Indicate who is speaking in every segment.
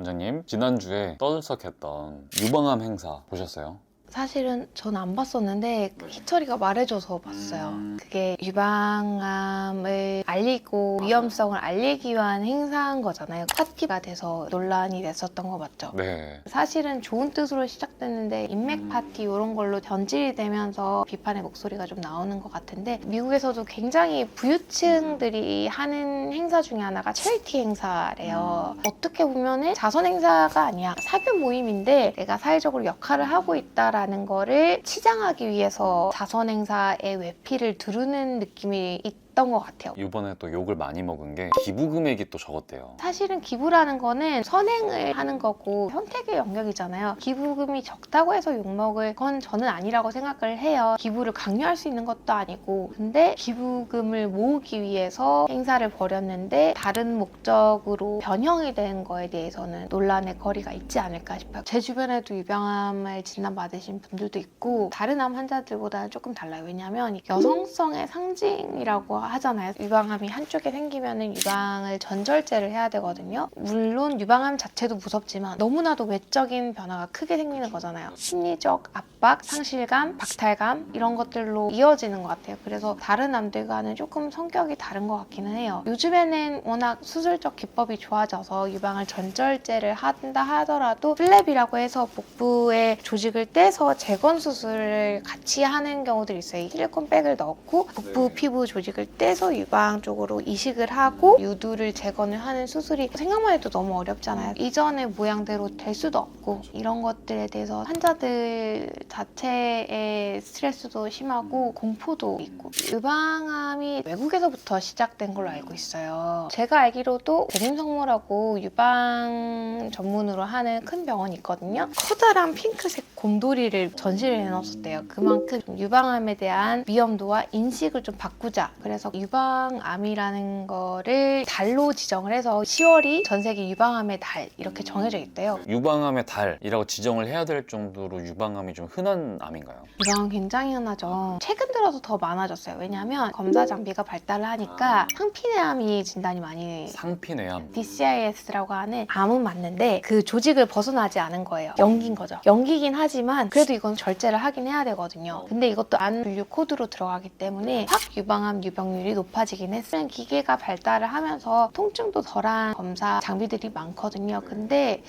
Speaker 1: 원장님 지난주에 떠들썩했던 유방암 행사 보셨어요?
Speaker 2: 사실은 전 안 봤었는데 희철이가 말해줘서 봤어요.
Speaker 1: 음.
Speaker 2: 그게 유방암을 알리고 위험성을 알리기 위한 행사인 거잖아요. 파티가 돼서 논란이 됐었던 거 맞죠?
Speaker 1: 네.
Speaker 2: 사실은 좋은 뜻으로 시작됐는데 인맥 파티 이런 걸로 변질이 되면서 비판의 목소리가 좀 나오는 것 같은데 미국에서도 굉장히 부유층들이 하는 행사 중에 하나가 체리티 행사래요. 어떻게 보면은 자선 행사가 아니야 사교 모임인데 내가 사회적으로 역할을 하고 있다라 는 거를 치장하기 위해서 자선 행사의 외피를 두르는 느낌이 있 던 것 같아요.
Speaker 1: 이번에 또 욕을 많이 먹은 게 기부 금액이 또 적었대요.
Speaker 2: 사실은 기부라는 거는 선행을 하는 거고 선택의 영역이잖아요. 기부금이 적다고 해서 욕먹을 건 저는 아니라고 생각을 해요. 기부를 강요할 수 있는 것도 아니고 근데 기부금을 모으기 위해서 행사를 벌였는데 다른 목적으로 변형이 된 거에 대해서는 논란의 거리가 있지 않을까 싶어요. 제 주변에도 유방암을 진단받으신 분들도 있고 다른 암 환자들보다는 조금 달라요. 왜냐하면 여성성의 상징이라고 하잖아요. 유방암이 한쪽에 생기면은 유방을 전절제를 해야 되거든요. 물론 유방암 자체도 무섭지만 너무나도 외적인 변화가 크게 생기는 거잖아요. 심리적 압박, 상실감, 박탈감 이런 것들로 이어지는 것 같아요. 그래서 다른 암들과는 조금 성격이 다른 것 같기는 해요. 요즘에는 워낙 수술적 기법이 좋아져서 유방을 전절제를 한다 하더라도 플랩이라고 해서 복부의 조직을 떼서 재건 수술을 같이 하는 경우들이 있어요. 실리콘백을 넣고 복부
Speaker 1: 네.
Speaker 2: 피부 조직을 떼서 유방 쪽으로 이식을 하고 유두를 재건을 하는 수술이 생각만 해도 너무 어렵잖아요. 이전의 모양대로 될 수도 없고 이런 것들에 대해서 환자들 자체의 스트레스도 심하고 공포도 있고 유방암이 외국에서부터 시작된 걸로 알고 있어요. 제가 알기로도 대림성모라고 유방 전문으로 하는 큰 병원이 있거든요. 커다란 핑크색 곰돌이를 전시를 해놨었대요. 그만큼 좀 유방암에 대한 위험도와 인식을 좀 바꾸자. 그래서 유방암이라는 거를 달로 지정을 해서 10월이 전 세계 유방암의 달 이렇게 정해져 있대요.
Speaker 1: 유방암의 달이라고 지정을 해야 될 정도로 유방암이 좀 흔한 암인가요?
Speaker 2: 유방암 굉장히 흔하죠. 최근 들어서 더 많아졌어요. 왜냐하면 검사 장비가 발달을 하니까 상피내암이 진단이 많이
Speaker 1: 상피내암.
Speaker 2: DCIS라고 하는 암은 맞는데 그 조직을 벗어나지 않은 거예요. 연기인 거죠. 연기긴 하지만 그래도 이건 절제를 하긴 해야 되거든요. 근데 이것도 안 분류 코드로 들어가기 때문에 확 유방암 유병 률이 높아지긴 했어요. 기계가 발달을 하면서 통증도 덜한 검사 장비들이 많거든요. 근데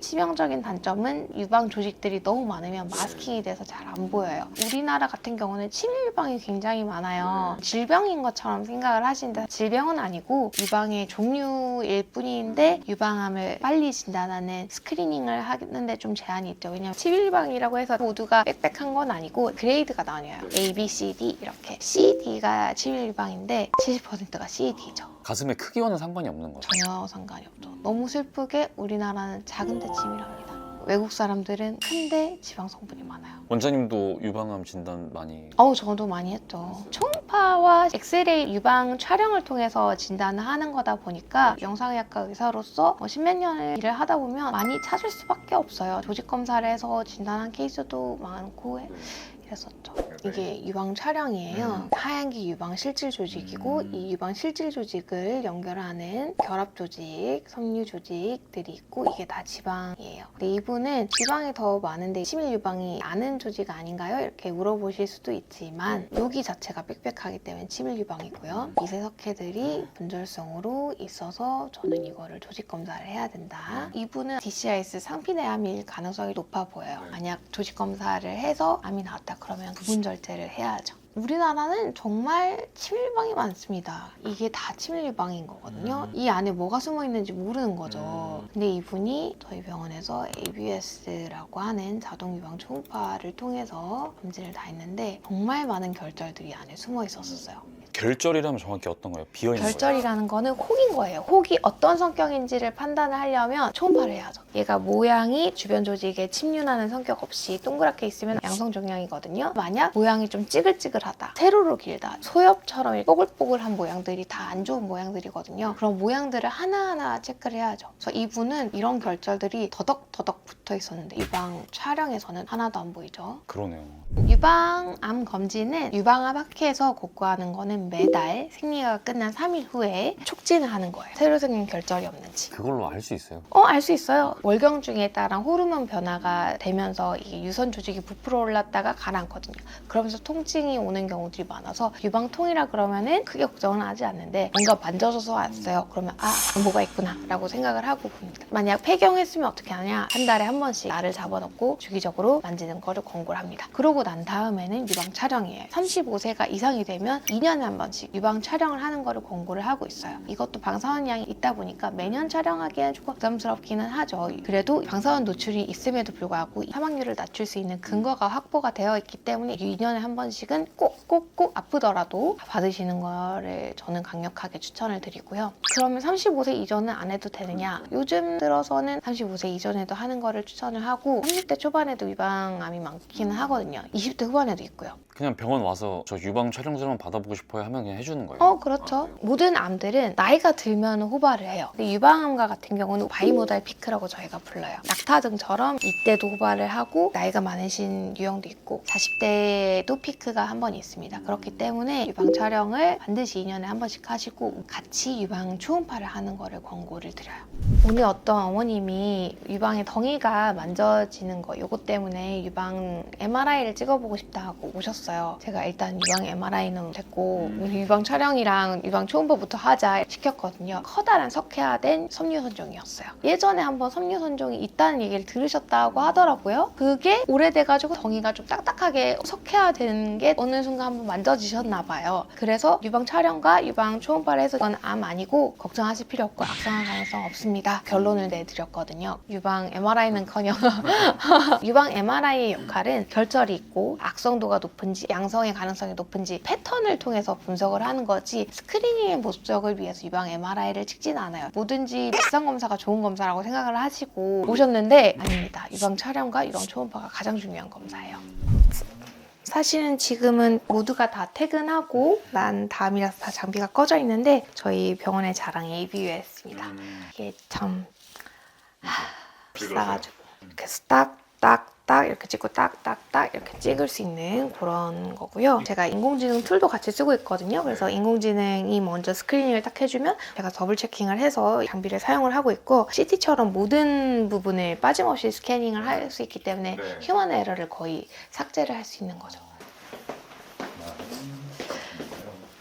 Speaker 2: 치명적인 단점은 유방 조직들이 너무 많으면 마스킹이 돼서 잘 안 보여요. 우리나라 같은 경우는 치밀 유방이 굉장히 많아요. 질병인 것처럼 생각을 하시는데 질병은 아니고 유방의 종류일 뿐인데 유방암을 빨리 진단하는 스크리닝을 하는데 좀 제한이 있죠. 왜냐하면 치밀 유방이라고 해서 모두가 빽빽한 건 아니고 그레이드가 나뉘어요. A, B, C, D 이렇게 C, D가 치밀 유방 인데 70%가 C, D죠.
Speaker 1: 가슴의 크기와는 상관이 없는 거죠.
Speaker 2: 전혀 상관이 없죠. 너무 슬프게 우리나라는 작은데 치밀합니다. 외국 사람들은 큰데 지방 성분이 많아요.
Speaker 1: 원장님도 유방암 진단 많이
Speaker 2: 어우 저도 많이 했죠. 초음파와 엑스레이 유방 촬영을 통해서 진단을 하는 거다 보니까 영상의학과 의사로서 뭐 십몇 년을 일을 하다 보면 많이 찾을 수밖에 없어요. 조직 검사를 해서 진단한 케이스도 많고 이랬었죠. 이게 유방 촬영이에요. 하얀게 유방 실질 조직이고
Speaker 1: 음.
Speaker 2: 이 유방 실질 조직을 연결하는 결합 조직, 섬유 조직들이 있고 이게 다 지방이에요. 근데 이분은 지방이 더 많은데 치밀 유방이 아는 조직 아닌가요? 이렇게 물어보실 수도 있지만 여기 자체가 빽빽하기 때문에 치밀 유방이고요. 미세석회들이 분절성으로 있어서 저는 이거를 조직 검사를 해야 된다. 이분은 DCIS 상피내암일 가능성이 높아 보여요. 만약 조직 검사를 해서 암이 나왔다 그러면 부분 절제를 해야죠. 우리나라는 정말 치밀방이 많습니다. 이게 다 치밀방인 거거든요.
Speaker 1: 음.
Speaker 2: 이 안에 뭐가 숨어 있는지 모르는 거죠.
Speaker 1: 음.
Speaker 2: 근데 이분이 저희 병원에서 ABS라고 하는 자동 유방 초음파를 통해서 검진을 다 했는데 정말 많은 결절들이 안에 숨어 있었어요.
Speaker 1: 결절이라면 정확히 어떤 거예요? 비어 있는 거예요?
Speaker 2: 결절이라는 거는 혹인 거예요. 혹이 어떤 성격인지를 판단을 하려면 초음파를 해야죠. 얘가 모양이 주변 조직에 침륜하는 성격 없이 동그랗게 있으면 양성 종양이거든요. 만약 모양이 좀 찌글찌글하다, 세로로 길다, 소엽처럼 뽀글뽀글한 모양들이 다 안 좋은 모양들이거든요. 그런 모양들을 하나하나 체크를 해야죠. 그래서 이분은 이런 결절들이 더덕더덕 붙어 있었는데 유방 촬영에서는 하나도 안 보이죠.
Speaker 1: 그러네요.
Speaker 2: 유방암 검진은 유방암 학회에서 권고하는 거는 매달 생리가 끝난 3일 후에 촉진을 하는 거예요. 새로 생긴 결절이 없는지.
Speaker 1: 그걸로 알 수 있어요.
Speaker 2: 어, 알 수 있어요. 월경 중에 따른 호르몬 변화가 되면서 이게 유선 조직이 부풀어 올랐다가 가라앉거든요. 그러면서 통증이 오는 경우들이 많아서 유방통이라 그러면은 크게 걱정은 하지 않는데 뭔가 만져져서 왔어요. 그러면 아, 뭐가 있구나 라고 생각을 하고 봅니다. 만약 폐경했으면 어떻게 하냐? 한 달에 한 번씩 알을 잡아놓고 주기적으로 만지는 거를 권고를 합니다. 그러고 난 다음에는 유방 촬영이에요. 35세가 이상이 되면 2년에 한 번씩 유방 촬영을 하는 거를 권고를 하고 있어요. 이것도 방사선량이 있다 보니까 매년 촬영하기에는 조금 부담스럽기는 하죠. 그래도 방사선 노출이 있음에도 불구하고 사망률을 낮출 수 있는 근거가 확보가 되어 있기 때문에 2년에 한 번씩은 꼭 꼭 꼭 아프더라도 받으시는 거를 저는 강력하게 추천을 드리고요. 그러면 35세 이전은 안 해도 되느냐? 요즘 들어서는 35세 이전에도 하는 거를 추천을 하고 30대 초반에도 유방암이 많기는 하거든요. 20대 후반에도 있고요.
Speaker 1: 그냥 병원 와서 저 유방 촬영 좀 받아보고 싶어요 하면 그냥 해주는 거예요.
Speaker 2: 어, 그렇죠. 모든 암들은 나이가 들면 호발을 해요. 근데 유방암과 같은 경우는 바이모달 피크라고 저희가 불러요. 낙타증처럼 이때도 호발을 하고 나이가 많으신 유형도 있고 40대에도 피크가 한 번 있습니다. 그렇기 때문에 유방 촬영을 반드시 2년에 한 번씩 하시고 같이 유방 초음파를 하는 거를 권고를 드려요. 오늘 어떤 어머님이 유방에 덩이가 만져지는 거 요거 때문에 유방 MRI를 찍어보고 싶다 하고 오셨어요. 제가 일단 유방 MRI는 됐고 우리 유방 촬영이랑 유방 초음파부터 하자 시켰거든요. 커다란 석회화된 섬유 선종이었어요. 예전에 한번 섬유 선종이 있다는 얘기를 들으셨다고 하더라고요. 그게 오래돼가지고 덩이가 좀 딱딱하게 석회화되는 게 어느 순간 한번 만져지셨나 봐요. 그래서 유방 촬영과 유방 초음파를 해서 이건 암 아니고 걱정하실 필요 없고 악성화 가능성 없습니다. 결론을 내드렸거든요. 유방 MRI는커녕 유방 MRI의 역할은 결절이 있고 악성도가 높은지 양성의 가능성이 높은지 패턴을 통해서 분석을 하는 거지 스크리닝의 목적을 위해서 유방 MRI를 찍진 않아요. 뭐든지 비싼 검사가 좋은 검사라고 생각을 하시고 오셨는데 아닙니다. 유방 촬영과 유방 초음파가 가장 중요한 검사예요. 사실은 지금은 모두가 다 퇴근하고 난 다음이라서 다 장비가 꺼져 있는데 저희 병원의 자랑이 ABU였습니다. 이게 참 하, 비싸가지고 그래서 딱딱 딱 이렇게 찍고 딱딱딱 이렇게 찍을 수 있는 그런 거고요. 제가 인공지능 툴도 같이 쓰고 있거든요. 그래서 인공지능이 먼저 스크리닝을 딱 해주면 제가 더블 체킹을 해서 장비를 사용을 하고 있고 CT처럼 모든 부분을 빠짐없이 스캐닝을 할 수 있기 때문에
Speaker 3: 네.
Speaker 2: 휴먼 에러를 거의 삭제를 할 수 있는 거죠.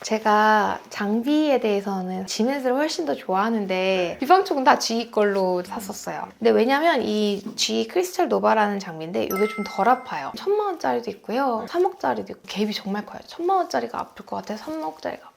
Speaker 2: 제가 장비에 대해서는 지넷을 훨씬 더 좋아하는데 유방 쪽은 다 G 걸로 샀었어요. 근데 왜냐면 이 G 크리스탈 노바라는 장비인데 이게 좀 덜 아파요. 천만 원짜리도 있고요, 3억짜리도 있고 갭이 정말 커요. 천만 원짜리가 아플 것 같아, 3억짜리가 아플 것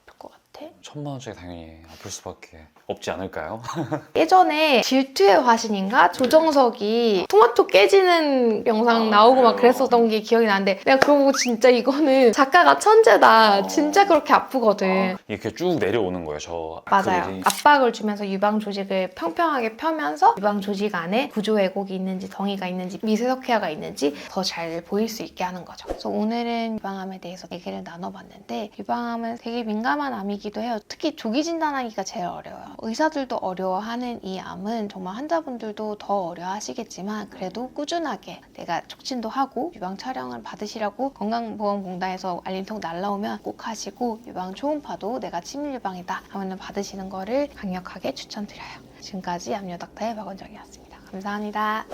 Speaker 2: 같아.
Speaker 1: 천만 원짜리 당연히 아플 수밖에 없지 않을까요?
Speaker 2: 예전에 질투의 화신인가 조정석이 토마토 깨지는 영상 나오고 막 그랬었던 게 기억이 나는데 내가 그거 보고 진짜 이거는 작가가 천재다. 진짜 그렇게 아프거든.
Speaker 1: 이렇게 쭉 내려오는 거예요. 저
Speaker 2: 맞아요.
Speaker 1: 아크릴이.
Speaker 2: 압박을 주면서 유방 조직을 평평하게 펴면서 유방 조직 안에 구조 왜곡이 있는지 덩이가 있는지 미세석회화가 있는지 더 잘 보일 수 있게 하는 거죠. 그래서 오늘은 유방암에 대해서 얘기를 나눠봤는데 유방암은 되게 민감한 암이 기도 해요. 특히 조기 진단하기가 제일 어려워요. 의사들도 어려워하는 이 암은 정말 환자분들도 더 어려워하시겠지만 그래도 꾸준하게 내가 촉진도 하고 유방 촬영을 받으시라고 건강보험공단에서 알림통 날라오면 꼭 하시고 유방 초음파도 내가 치밀 유방이다 하면 받으시는 거를 강력하게 추천드려요. 지금까지 암요닥터의 박원정이었습니다. 감사합니다.